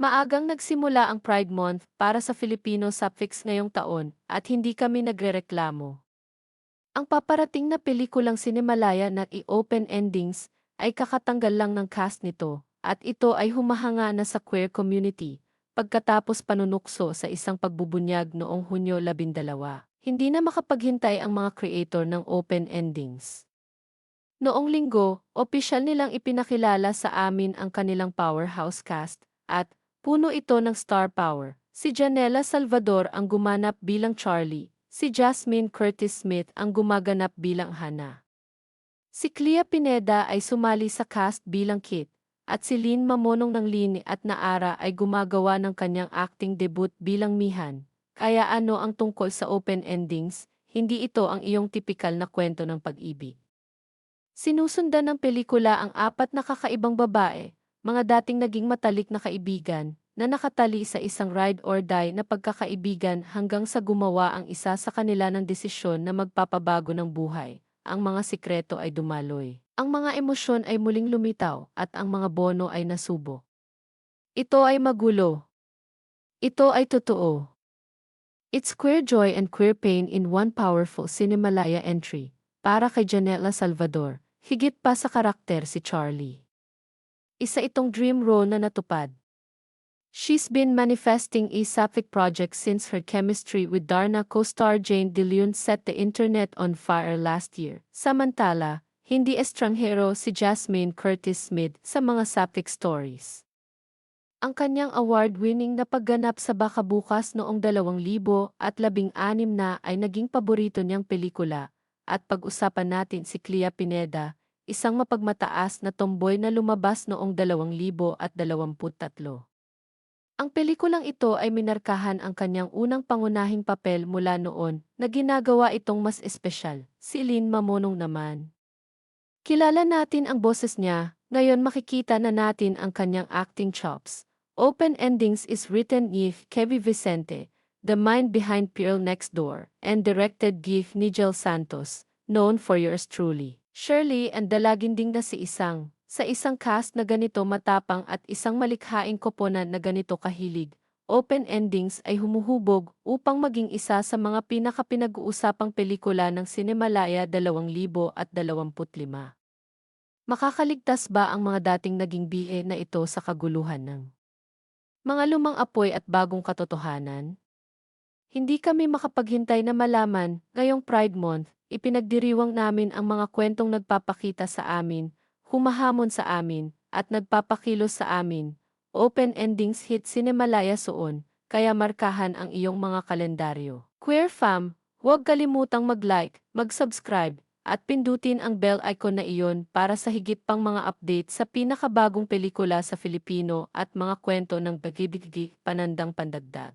Maagang nagsimula ang Pride Month para sa Filipino suffix ngayong taon at hindi kami nagrereklamo. Ang paparating na pelikulang Cinemalaya na i-open endings ay kakatanggal lang ng cast nito at ito ay humahanga na sa queer community pagkatapos panunukso sa isang pagbubunyag noong Hunyo 12. Hindi na makapaghintay ang mga creator ng open endings. Noong linggo, opisyal nilang ipinakilala sa amin ang kanilang powerhouse cast at puno ito ng star power. Si Janela Salvador ang gumanap bilang Charlie, si Jasmine Curtis Smith ang gumaganap bilang Hannah. Si Clea Pineda ay sumali sa cast bilang Kit, at si Lynn Mamonong ng Lini at Naara ay gumagawa ng kanyang acting debut bilang Mihan. Kaya ano ang tungkol sa open endings, hindi ito ang iyong tipikal na kwento ng pag-ibig. Sinusundan ng pelikula ang apat na kakaibang babae, mga dating naging matalik na kaibigan, na nakatali sa isang ride or die na pagkakaibigan hanggang sa gumawa ang isa sa kanila ng desisyon na magpapabago ng buhay. Ang mga sikreto ay dumaloy. Ang mga emosyon ay muling lumitaw at ang mga bono ay nasubo. Ito ay magulo. Ito ay totoo. It's queer joy and queer pain in one powerful Cinemalaya entry para kay Janela Salvador, higit pa sa karakter si Charlie. Isa itong dream role na natupad. She's been manifesting a sapphic project since her chemistry with Darna co-star Jane De Leon set the internet on fire last year. Samantala, hindi estranghero si Jasmine Curtis Smith sa mga sapphic stories. Ang kanyang award-winning na pagganap sa Baka Bukas noong 2016 na ay naging paborito niyang pelikula at pag-usapan natin si Clea Pineda, isang mapagmataas na tomboy na lumabas noong 2023. Ang pelikulang ito ay minarkahan ang kanyang unang pangunahing papel mula noon na ginagawa itong mas espesyal, si Lynn Mamonong naman. Kilala natin ang boses niya, ngayon makikita na natin ang kanyang acting chops. Open Endings is written if Kevin Vicente, the mind behind Pearl Next Door, and directed Gif Nigel Santos, known for yours truly. Shirley and dalaginding na si Isang, sa isang cast na ganito matapang at isang malikhaing koponan na ganito kahilig, open endings ay humuhubog upang maging isa sa mga pinakapinag-uusapang pelikula ng Cinemalaya 2025. Makakaligtas ba ang mga dating naging bihe na ito sa kaguluhan ng mga lumang apoy at bagong katotohanan? Hindi kami makapaghintay na malaman, ngayong Pride Month, ipinagdiriwang namin ang mga kwentong nagpapakita sa amin humahamon sa amin, at nagpapakilos sa amin. Open Endings Hit Cinemalaya Soon, kaya markahan ang iyong mga kalendaryo. Queer Fam, huwag kalimutang mag-like, mag-subscribe, at pindutin ang bell icon na iyon para sa higit pang mga update sa pinakabagong pelikula sa Filipino at mga kwento ng bagibigdi panandang pandagdag.